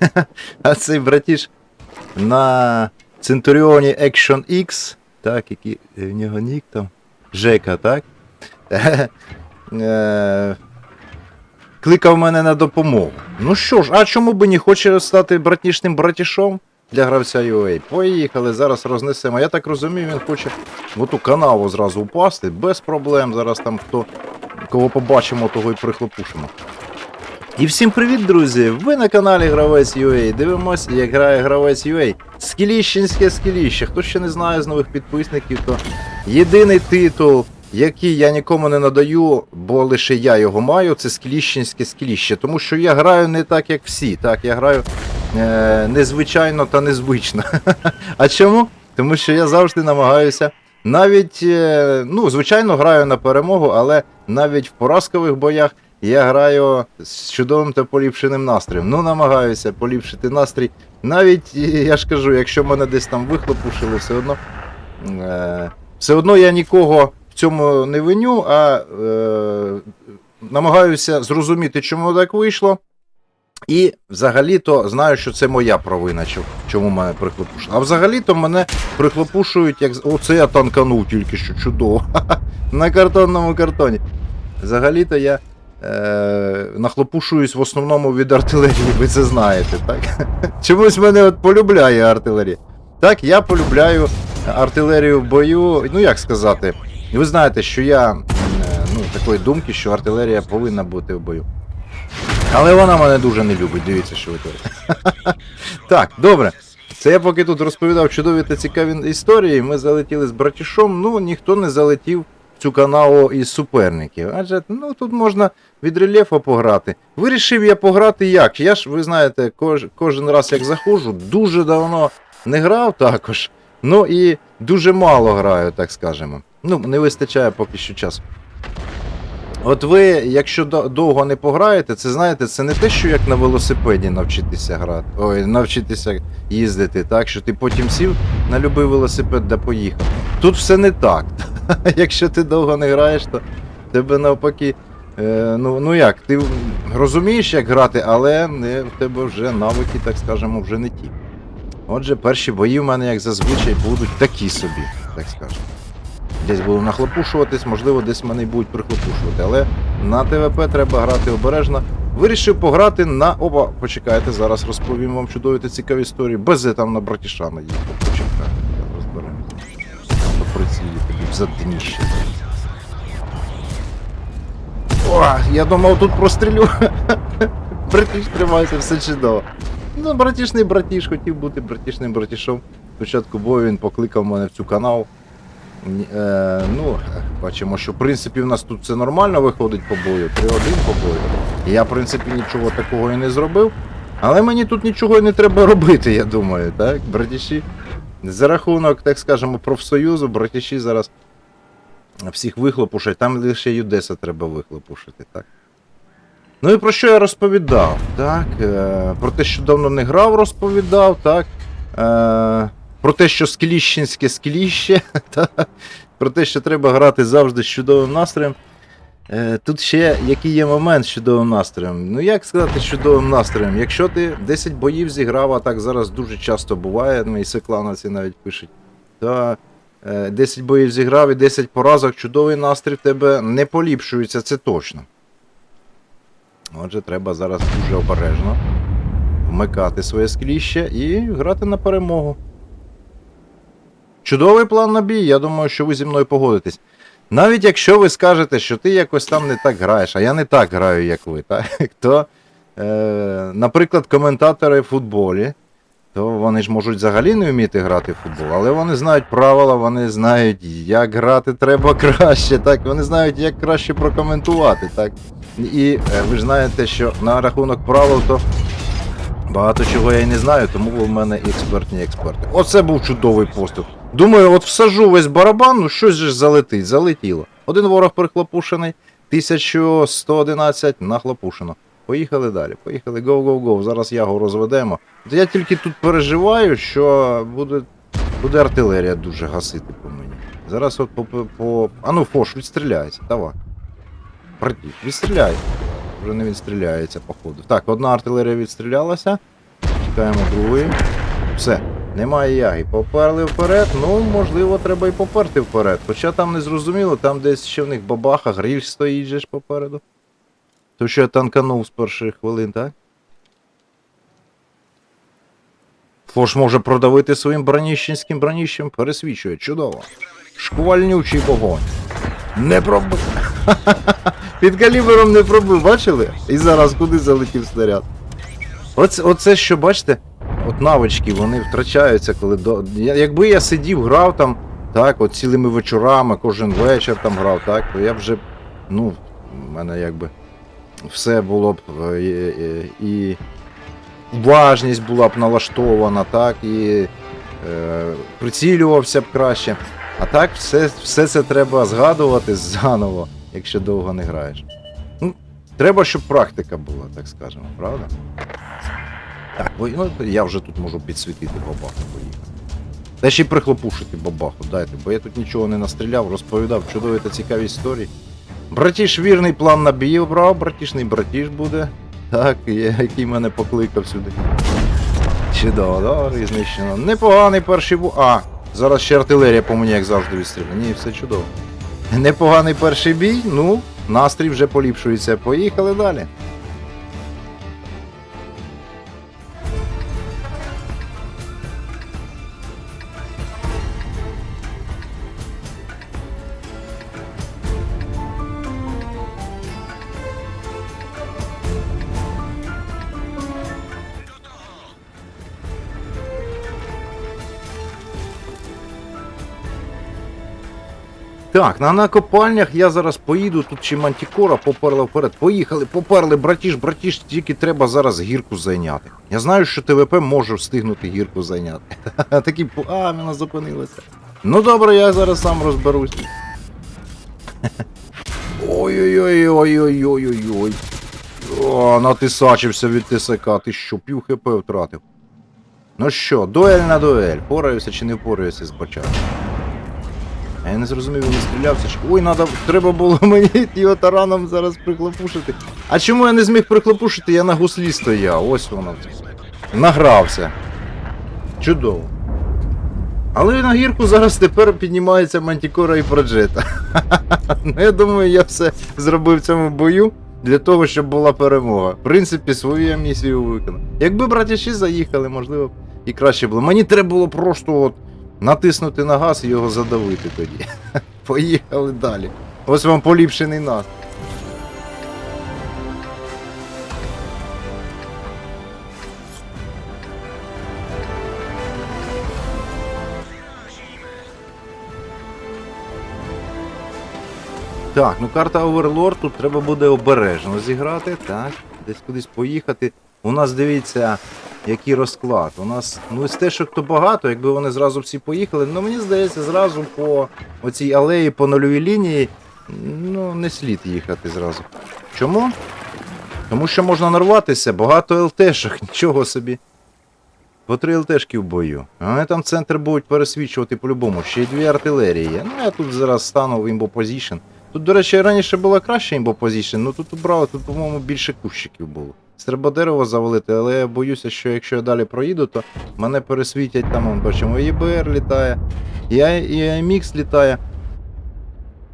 А цей братіш на Центуріоні Action X, так, який е, в нього нік там. Жека, так? Е, Кликав мене на допомогу. Ну що ж, а чому би не хоче стати братішним братішом для гравця UA? Поїхали, зараз рознесемо. Я так розумію, він хоче в ту канаву зразу упасти, без проблем. Зараз там хто кого побачимо, того і прихлопушимо. І всім привіт, друзі! Ви на каналі Гравець UA. Дивимось, як грає Гравець UA. Скіліщенське скіліще. Хто ще не знає з нових підписників, то єдиний титул, який я нікому не надаю, бо лише я його маю, це скіліщенське скіліще. Тому що я граю не так, як всі. Так, я граю е, незвичайно та незвично. А чому? Тому що я завжди намагаюся. Навіть, е, ну, звичайно, граю на перемогу, але навіть в поразкових боях я граю з чудовим та поліпшеним настроєм. Ну, намагаюся поліпшити настрій. Навіть, е, я ж кажу, якщо мене десь там вихлопушили, все одно. Е, все одно я нікого в цьому не виню, а е, намагаюся зрозуміти, чому так вийшло. І взагалі-то знаю, що це моя провина, чому мене прихлопушили. А взагалі-то мене прихлопушують, як. Оце я танканув тільки що чудово. На картонному картоні. Взагалі-то я е, нахлопушуюсь в основному від артилерії, ви це знаєте, так? Чомусь мене от полюбляє артилерія. Так, я полюбляю артилерію в бою. Ну як сказати, ви знаєте, що я е, ну, такої думки, що артилерія повинна бути в бою. Але вона мене дуже не любить, дивіться, що ви творите. Так, добре. Це я поки тут розповідав чудові та цікаві історії. Ми залетіли з братішом, ну ніхто не залетів цю канаву із суперників. Адже ну тут можна від рельєфа пограти. Вирішив я пограти як? Я ж, ви знаєте, кож, кожен раз як заходжу, дуже давно не грав також. Ну і дуже мало граю, так скажемо. Ну, не вистачає поки що часу. От ви, якщо довго не пограєте, це знаєте, це не те, що як на велосипеді навчитися грати. Ой, навчитися їздити, так, що ти потім сів на будь-який велосипед да поїхав. Тут все не так. Якщо ти довго не граєш, то тебе навпаки. Е, ну, ну як, ти розумієш, як грати, але не, в тебе вже навики, так скажемо, вже не ті. Отже, перші бої в мене, як зазвичай, будуть такі собі, так скажемо. Десь буду нахлопушуватись, можливо, десь мене й будуть прихлопушувати. Але на ТВП треба грати обережно. Вирішив пограти на. Опа, почекайте, зараз розповім вам чудові та цікаві історії. Без там на братішана їхав. Тобі задніще. О, я думав, тут прострілю. Братіш, тримайся, все чудово. Ну, братішний братіш, хотів бути братішним братішом. Спочатку бою він покликав мене в цю канал. Е, ну, бачимо, що в принципі в нас тут все нормально виходить по бою. 3-1 по бою. Я, в принципі, нічого такого і не зробив. Але мені тут нічого і не треба робити, я думаю, так? Братіші. За рахунок, так скажемо, профсоюзу, братіші зараз всіх вихлопушать. Там лише Юдеса треба вихлопушити, так? Ну і про що я розповідав? Так, е, про те, що давно не грав, розповідав, так. Е, про те, що скіліщенське скіліще, та, про те, що треба грати завжди з чудовим настроєм. Е, тут ще який є момент з чудовим настроєм. Ну як сказати з чудовим настроєм? Якщо ти 10 боїв зіграв, а так зараз дуже часто буває, мої секлановці навіть пишуть, то 10 боїв зіграв і 10 поразок, чудовий настрій в тебе не поліпшується, це точно. Отже, треба зараз дуже обережно вмикати своє скліще і грати на перемогу. Чудовий план на бій, я думаю, що ви зі мною погодитесь. Навіть якщо ви скажете, що ти якось там не так граєш, а я не так граю, як ви, так? то, е, наприклад, коментатори в футболі, то вони ж можуть взагалі не вміти грати в футбол, але вони знають правила, вони знають, як грати треба краще, так? вони знають, як краще прокоментувати. так? І е, ви ж знаєте, що на рахунок правил, то багато чого я і не знаю, тому в мене і експертні експерти. Оце був чудовий постріл. Думаю, от всажу весь барабан, ну щось же залетить, залетіло. Один ворог прихлопушений, 1111 нахлопушено. Поїхали далі, поїхали, go. Зараз ягу розведемо. От Я тільки тут переживаю, що буде, буде артилерія дуже гасити по мені. Зараз от по. по. А ну фош, відстріляється, давай. Братів, відстріляй. Вже не відстріляється, походу. Так, одна артилерія відстрілялася. Чекаємо другий. Все, немає яги. Поперли вперед. Ну, можливо, треба і поперти вперед. Хоча там не зрозуміло, там десь ще в них бабаха, гриль стоїть же ж попереду. То що я танканув з перших хвилин, так? Фош може продавити своїм броніщенським броніщем, пересвічує. Чудово. Шквальнючий вогонь. Не пробив. Під калібером не пробив, бачили? І зараз куди залетів снаряд. Оце, оце що, бачите, от навички вони втрачаються, коли до. Якби я сидів, грав там, так, от цілими вечорами, кожен вечір там грав, так, то я вже, ну, в мене якби все було б е, і, і, і уважність була б налаштована, так, і е, прицілювався б краще. А так все, все це треба згадувати заново, якщо довго не граєш. Ну, треба, щоб практика була, так скажемо, правда? Так, бо ну, я вже тут можу підсвітити бабаху поїхати. Та ще й прихлопушити бабаху, дайте, бо я тут нічого не настріляв, розповідав чудові та цікаві історії. Братіш вірний план на бій обрав, братішний братіш буде. Так, який мене покликав сюди. Чудово, добре, знищено. Непоганий перший бу. А, зараз ще артилерія по мені, як завжди, відстріляє. Ні, все чудово. Непоганий перший бій, ну, настрій вже поліпшується. Поїхали далі. Так, на накопальнях я зараз поїду, тут чи мантікора поперла вперед. Поїхали, поперли, братіш, братіш, тільки треба зараз гірку зайняти. Я знаю, що ТВП може встигнути гірку зайняти. Такі, а, вона зупинилася. Ну добре, я зараз сам розберусь. Ой-ой-ой-ой-ой-ой-ой. О, натисачився від ТСК, ти що, пів хп втратив. Ну що, дуель на дуель. Пораюся чи не впораюся з бачаком? А я не зрозумів, він не стрілявся. чи- Ой, надо, треба було мені його тараном зараз прихлопушити. А чому я не зміг прихлопушити? Я на гуслі стояв. Ось воно. Награвся. Чудово. Але на гірку зараз тепер піднімається Мантікора і Проджета. ну я думаю, я все зробив в цьому бою для того, щоб була перемога. В принципі, свою я місію виконав. Якби братіші заїхали, можливо, і краще було. Мені треба було просто от натиснути на газ і його задавити тоді. Поїхали далі. Ось вам поліпшений нас. Так, ну карта Оверлорд, тут треба буде обережно зіграти, так, десь кудись поїхати. У нас дивіться, який розклад. У нас, ну, стежок то багато, якби вони зразу всі поїхали, ну мені здається, зразу по оцій алеї, по нульовій лінії, ну, не слід їхати зразу. Чому? Тому що можна нарватися, багато ЛТшок, нічого собі. По три ЛТшки в бою. А Вони там центр будуть пересвічувати по-любому. Ще й дві артилерії. Ну я тут зараз стану в імбо позішн. Тут, до речі, раніше була краща імбо позішн, ну тут убрали, тут, по-моєму, більше кущиків було. Треба дерево завалити, але я боюся, що якщо я далі проїду, то мене пересвітять там, он, бачимо, ЄБР літає, і IMX літає.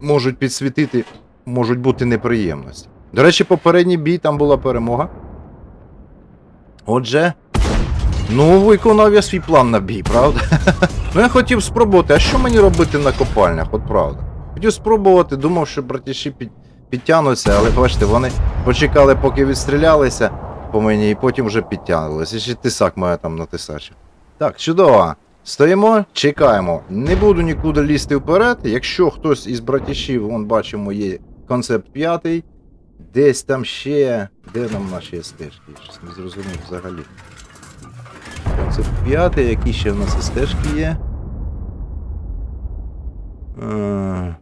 Можуть підсвітити, можуть бути неприємності. До речі, попередній бій там була перемога. Отже, Ну, виконав я свій план на бій, правда? ну я хотів спробувати, а що мені робити на копальнях, от правда. Хотів спробувати, думав, що братіші під, підтягнуться, але бачите, вони почекали, поки відстрілялися по мені, і потім вже підтягнулися. І ще тисак має там натисачив. Так, чудово. Стоїмо, чекаємо. Не буду нікуди лізти вперед. Якщо хтось із братішів, вон бачимо, є концепт п'ятий. Десь там ще. Де нам наші стежки? Щось не зрозумів взагалі. Це п'ятий, які ще в нас стежки є. Е,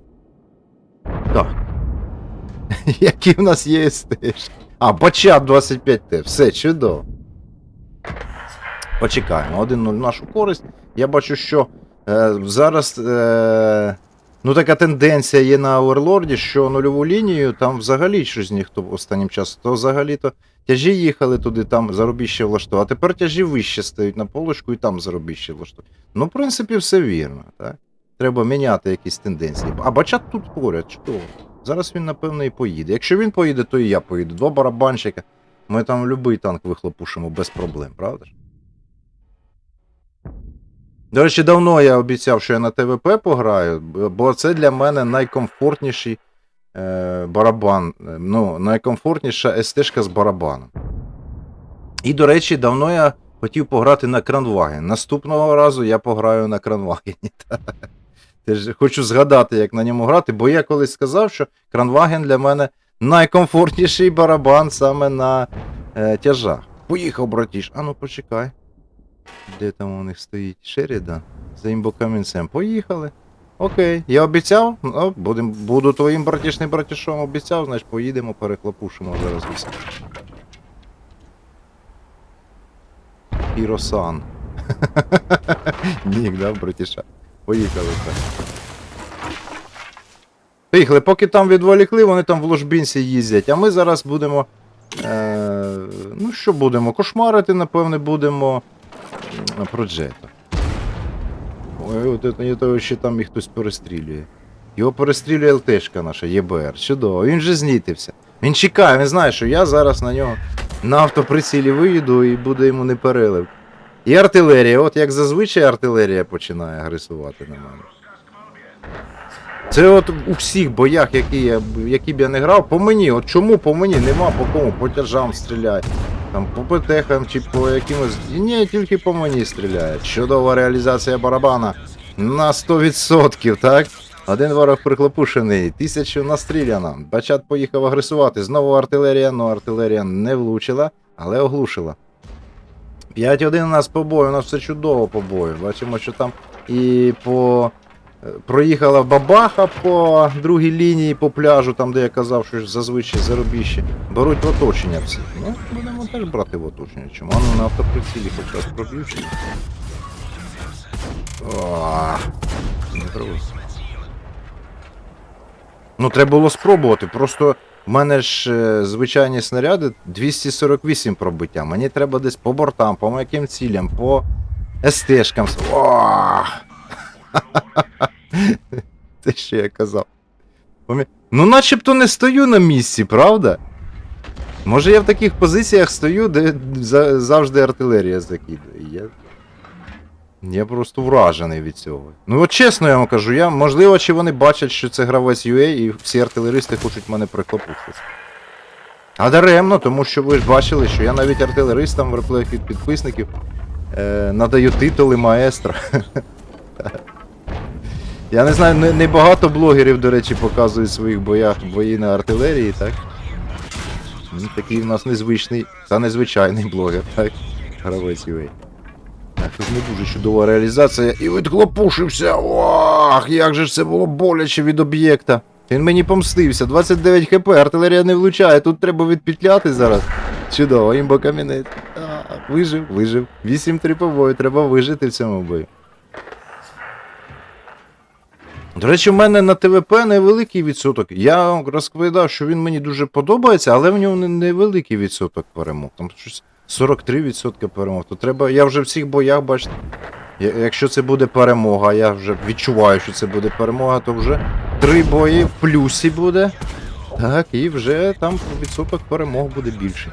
Так. Які в нас є стежки? А, бачат 25Т. Все, чудово. Почекаємо. 1-0 нашу користь. Я бачу, що е, зараз. Е, ну, така тенденція є на Оверлорді, що нульову лінію там взагалі щось ніхто останнім часом, то взагалі-то Тяжі їхали туди, там заробіще влаштували, а тепер тяжі вище стають на полочку і там заробіще влаштують. Ну, в принципі, все вірно, так? Треба міняти якісь тенденції. А бачат тут поряд, чудово. Зараз він, напевно, і поїде. Якщо він поїде, то і я поїду. Два барабанщика. Ми там будь-який танк вихлопушимо без проблем, правда ж? До речі, давно я обіцяв, що я на ТВП пограю, бо це для мене найкомфортніший е, барабан. е, Ну, найкомфортніша СТ-шка з барабаном. І, до речі, давно я хотів пограти на Кранваген. Наступного разу я пограю на Кранвагені. Теж хочу згадати, як на ньому грати, бо я колись сказав, що Кранваген для мене найкомфортніший барабан саме на е, тяжах. Поїхав, братіш. А ну почекай. Де там у них стоїть? Шерідан? За імбокамінцем. Поїхали. Окей. Я обіцяв, ну, будем, буду твоїм братішним братішом обіцяв, значить поїдемо, перехлопушимо зараз усе. Іросан. Нік, да, братіша. Поїхали так. Поїхали, поки там відволікли, вони там в ложбінці їздять, а ми зараз будемо. Е, ну, що будемо? Кошмарити, напевне, будемо про Джета. Ой, от не того, що там їх хтось перестрілює. Його перестрілює ЛТшка наша, ЄБР. Чудово, він же знітився. Він чекає, він знає, що я зараз на нього на автоприцілі виїду і буде йому не. І артилерія, от як зазвичай артилерія починає агресувати на мене. Це от у всіх боях, які, я, які б я не грав, по мені, от чому по мені нема по кому, по тяжам стріляють, там по ПТХам чи по якимось. Ні, тільки по мені стріляють. Чудова реалізація барабана на 100%, так? Один ворог приклопушений, тисячу настріляно. Бачат поїхав агресувати. Знову артилерія, ну артилерія не влучила, але оглушила. 5-1 у нас по бою, у нас все чудово по бою. Бачимо, що там і по. е, Проїхала бабаха по другій лінії по пляжу, там де я казав, що зазвичай заробіще. Беруть в оточення всі. Ну, будемо теж брати в оточення. Чому? Ну на автоприцілі хоч раз проб'ю. О, не пробив. Ну, треба було спробувати. Просто в мене ж е, звичайні снаряди 248 пробиття. Мені треба десь по бортам, по яким цілям, по СТшкам. О! Те, що я казав. Ну, начебто не стою на місці, правда? Може я в таких позиціях стою, де завжди артилерія закидує. Я... просто вражений від цього. Ну от чесно я вам кажу, я, можливо, чи вони бачать, що це гравець UA і всі артилеристи хочуть мене прихлопушити. А даремно, тому що ви ж бачили, що я навіть артилеристам в реплеях від підписників е, надаю титули маестро. Я не знаю, не, не багато блогерів, до речі, показують в своїх боях бої на артилерії, так? Ну, такий в нас незвичний та незвичайний блогер, так? Гравець UA. Тут не дуже чудова реалізація. І відхлопушився. Ох, як же ж це було боляче від об'єкта. Він мені помстився. 29 хп, артилерія не влучає. Тут треба відпетляти зараз. Чудово, імбо камінець. Вижив, вижив. 8-3 по бою, треба вижити в цьому бою. До речі, в мене на ТВП невеликий відсоток. Я розповідав, що він мені дуже подобається, але в нього невеликий відсоток перемог. Там щось 43% перемог. То треба. Я вже в всіх боях, бачите. Якщо це буде перемога, я вже відчуваю, що це буде перемога, то вже три бої в плюсі буде. Так, і вже там відсоток перемог буде більший.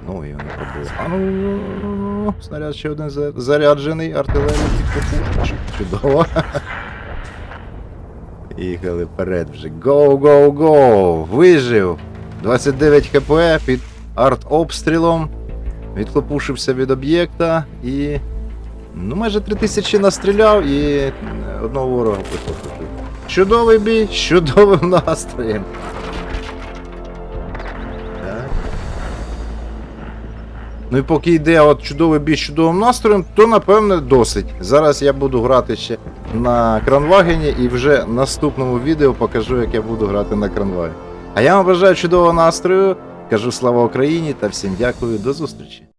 Знову його не пробив. А ну, снаряд ще один заряджений, підкопушка. Чудово. Їхали вперед вже. Go, go, go! Вижив! 29 хп під арт-обстрілом. Відхлопушився від об'єкта і. Ну, майже 3000 настріляв і е, одного ворога підхлопушив. Чудовий бій, з чудовим настроєм. Ну і поки йде от чудовий бій з чудовим настроєм, то напевне досить. Зараз я буду грати ще на кранвагені і вже в наступному відео покажу, як я буду грати на кранвагені. А я вам бажаю чудового настрою, кажу слава Україні та всім дякую, до зустрічі.